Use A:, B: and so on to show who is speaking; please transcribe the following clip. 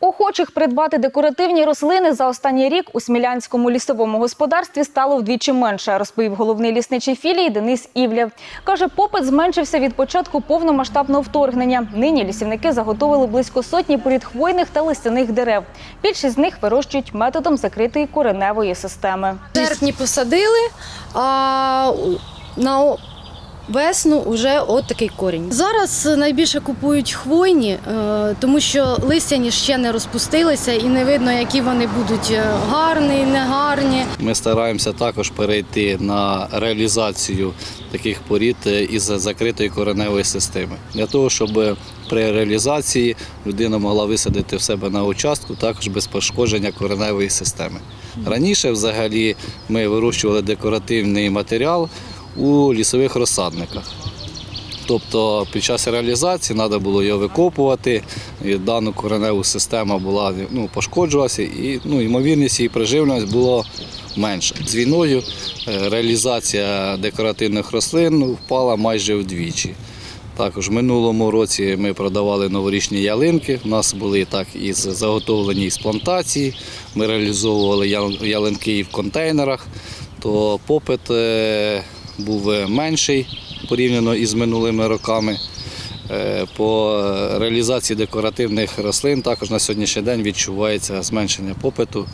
A: Охочих придбати декоративні рослини за останній рік у Смілянському лісовому господарстві стало вдвічі менше, розповів головний лісничий філії Денис Івлєв. Каже, попит зменшився від початку повномасштабного вторгнення. Нині лісівники заготовили близько сотні порід хвойних та листяних дерев. Більшість з них вирощують методом закритої кореневої системи.
B: Серпні посадили, а на весну вже от такий корінь. Зараз найбільше купують хвойні, е, тому що листяні ще не розпустилися і не видно, які вони будуть е, гарні, негарні.
C: Ми стараємося також перейти на реалізацію таких порід е, із закритої кореневої системи для того, щоб при реалізації людина могла висадити в себе на участку також без пошкодження кореневої системи. Раніше, взагалі, ми вирощували декоративний матеріал у лісових розсадниках. Тобто під час реалізації треба було його викопувати, і дану кореневу систему була ну, пошкоджувалася, і ну, ймовірність її приживленість було менше. З війною е, реалізація декоративних рослин впала майже вдвічі. Також в минулому році ми продавали новорічні ялинки. У нас були так із заготовлені із плантації. Ми реалізовували ялинки і в контейнерах, то попит е, був менший порівняно із минулими роками. Е, По реалізації декоративних рослин також на сьогоднішній день відчувається зменшення попиту